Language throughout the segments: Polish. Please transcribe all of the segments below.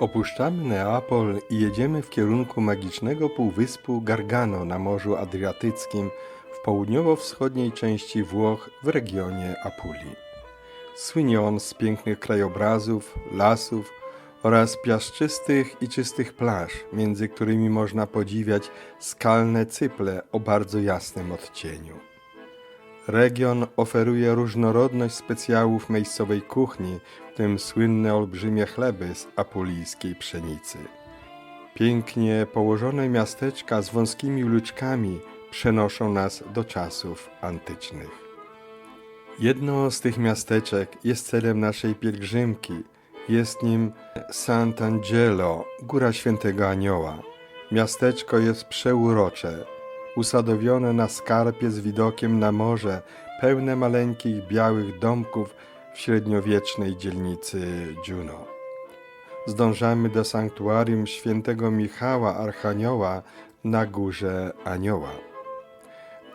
Opuszczamy Neapol i jedziemy w kierunku magicznego półwyspu Gargano na Morzu Adriatyckim w południowo-wschodniej części Włoch w regionie Apulii. Słynie on z pięknych krajobrazów, lasów oraz piaszczystych i czystych plaż, między którymi można podziwiać skalne cyple o bardzo jasnym odcieniu. Region oferuje różnorodność specjałów miejscowej kuchni, w tym słynne olbrzymie chleby z apulijskiej pszenicy. Pięknie położone miasteczka z wąskimi uliczkami przenoszą nas do czasów antycznych. Jedno z tych miasteczek jest celem naszej pielgrzymki. Jest nim Sant'Angelo, Góra Świętego Anioła. Miasteczko jest przeurocze, usadowione na skarpie z widokiem na morze, pełne maleńkich białych domków w średniowiecznej dzielnicy Juno. Zdążamy do sanktuarium świętego Michała Archanioła na Górze Anioła.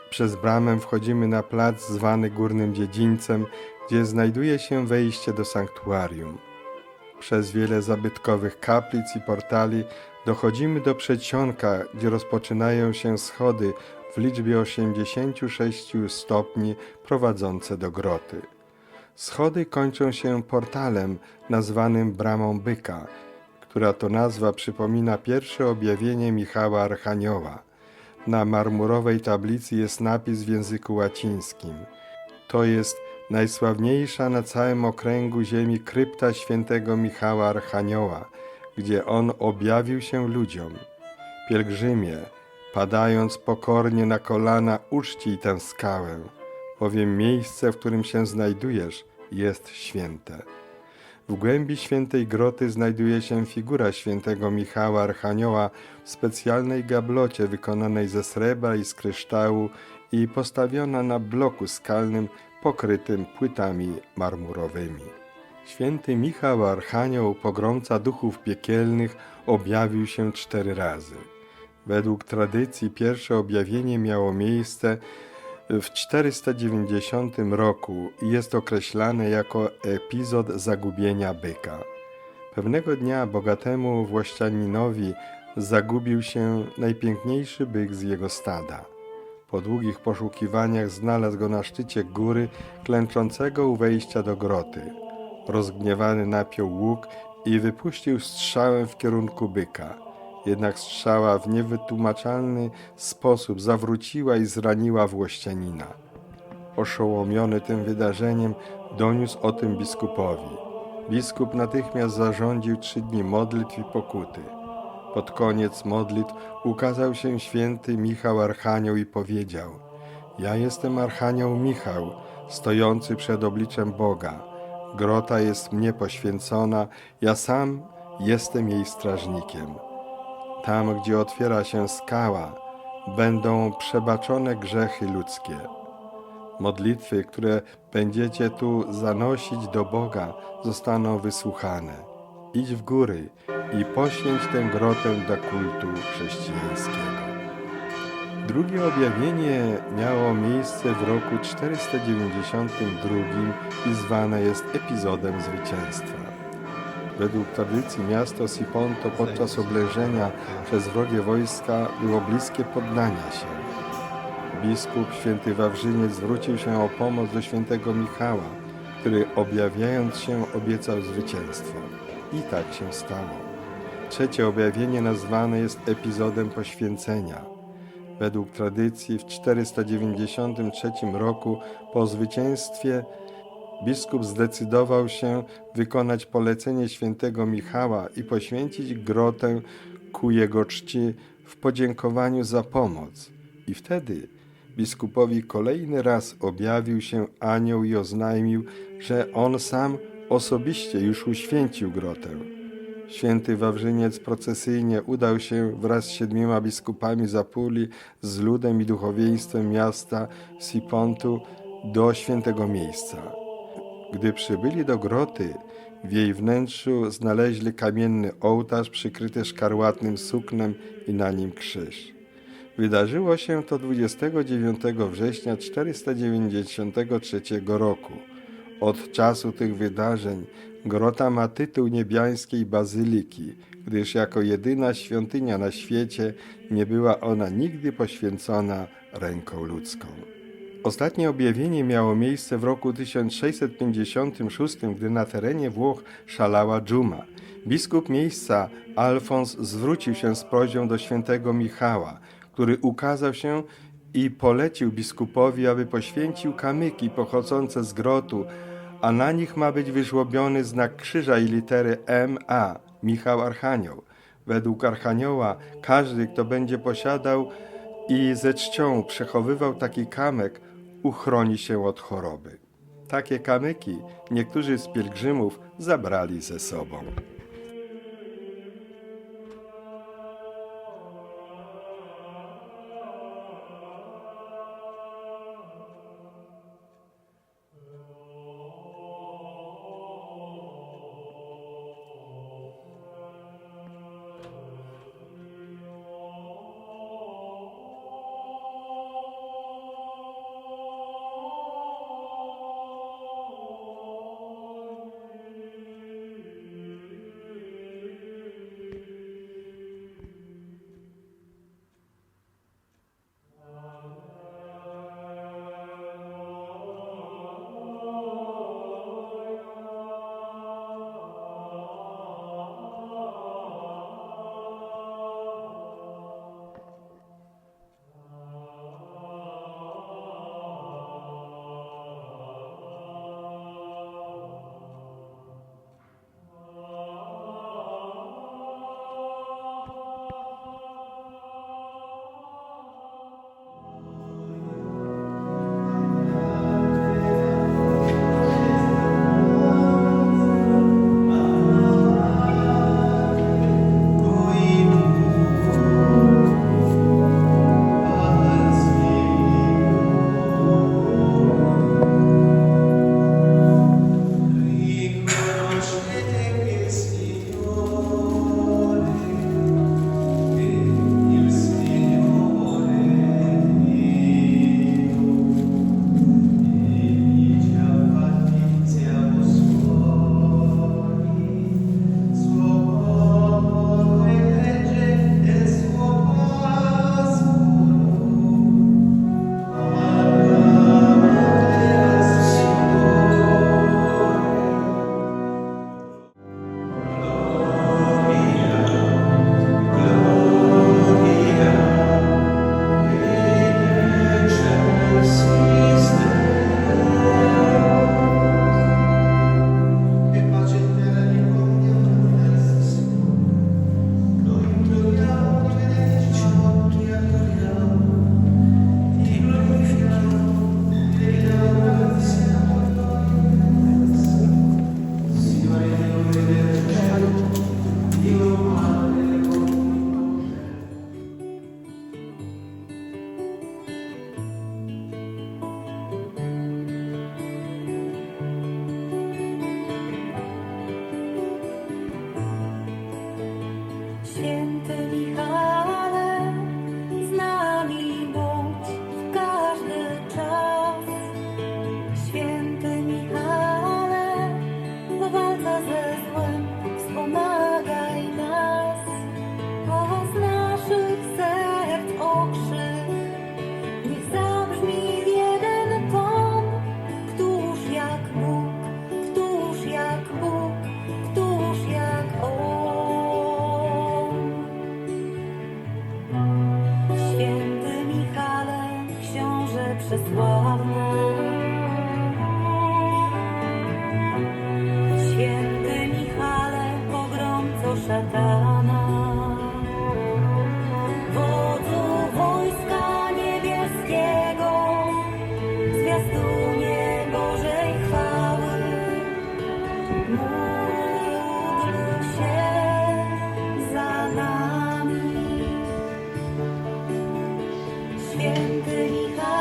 Przez bramę wchodzimy na plac zwany Górnym Dziedzińcem, gdzie znajduje się wejście do sanktuarium. Przez wiele zabytkowych kaplic i portali dochodzimy do przedsionka, gdzie rozpoczynają się schody w liczbie 86 stopni prowadzące do groty. Schody kończą się portalem nazwanym Bramą Byka, która to nazwa przypomina pierwsze objawienie Michała Archanioła. Na marmurowej tablicy jest napis w języku łacińskim. To jest najsławniejsza na całym okręgu ziemi krypta świętego Michała Archanioła, gdzie on objawił się ludziom. Pielgrzymie, padając pokornie na kolana, uczcij tę skałę, bowiem miejsce, w którym się znajdujesz, jest święte. W głębi świętej groty znajduje się figura świętego Michała Archanioła w specjalnej gablocie wykonanej ze srebra i z kryształu i postawiona na bloku skalnym pokrytym płytami marmurowymi. Święty Michał Archanioł, pogromca duchów piekielnych, objawił się cztery razy. Według tradycji pierwsze objawienie miało miejsce w 490 roku i jest określane jako epizod zagubienia byka. Pewnego dnia bogatemu włościaninowi zagubił się najpiękniejszy byk z jego stada. Po długich poszukiwaniach znalazł go na szczycie góry, klęczącego u wejścia do groty. Rozgniewany napiął łuk i wypuścił strzałę w kierunku byka. Jednak strzała w niewytłumaczalny sposób zawróciła i zraniła włościanina. Oszołomiony tym wydarzeniem, doniósł o tym biskupowi. Biskup natychmiast zarządził trzy dni modlitw i pokuty. Pod koniec modlitw ukazał się święty Michał Archanioł i powiedział: Ja jestem Archanioł Michał, stojący przed obliczem Boga. Grota jest mnie poświęcona, ja sam jestem jej strażnikiem. Tam, gdzie otwiera się skała, będą przebaczone grzechy ludzkie. Modlitwy, które będziecie tu zanosić do Boga, zostaną wysłuchane. Idź w góry i poświęć tę grotę dla kultu chrześcijańskiego. Drugie objawienie miało miejsce w roku 492 i zwane jest epizodem zwycięstwa. Według tradycji miasto Siponto podczas oblężenia przez wrogie wojska było bliskie poddania się. Biskup święty Wawrzyniec zwrócił się o pomoc do świętego Michała, który objawiając się obiecał zwycięstwo. I tak się stało. Trzecie objawienie nazwane jest epizodem poświęcenia. Według tradycji w 493 roku po zwycięstwie biskup zdecydował się wykonać polecenie świętego Michała i poświęcić grotę ku jego czci w podziękowaniu za pomoc. I wtedy biskupowi kolejny raz objawił się anioł i oznajmił, że on sam osobiście już uświęcił grotę. Święty Wawrzyniec procesyjnie udał się wraz z siedmioma biskupami z Apulii, z ludem i duchowieństwem miasta Sipontu do świętego miejsca. Gdy przybyli do groty, w jej wnętrzu znaleźli kamienny ołtarz przykryty szkarłatnym suknem i na nim krzyż. Wydarzyło się to 29 września 493 roku. Od czasu tych wydarzeń grota ma tytuł niebiańskiej bazyliki, gdyż jako jedyna świątynia na świecie nie była ona nigdy poświęcona ręką ludzką. Ostatnie objawienie miało miejsce w roku 1656, gdy na terenie Włoch szalała dżuma. Biskup miejsca Alfons zwrócił się z prośbą do świętego Michała, który ukazał się i polecił biskupowi, aby poświęcił kamyki pochodzące z grotu, a na nich ma być wyżłobiony znak krzyża i litery MA, Michał Archanioł. Według Archanioła każdy, kto będzie posiadał i ze czcią przechowywał taki kamek, uchroni się od choroby. Takie kamyki niektórzy z pielgrzymów zabrali ze sobą. 面对你好 szatana. Wodzu wojska niebieskiego, zwiastunie Bożej chwały, módl się za nami. Święty Michał,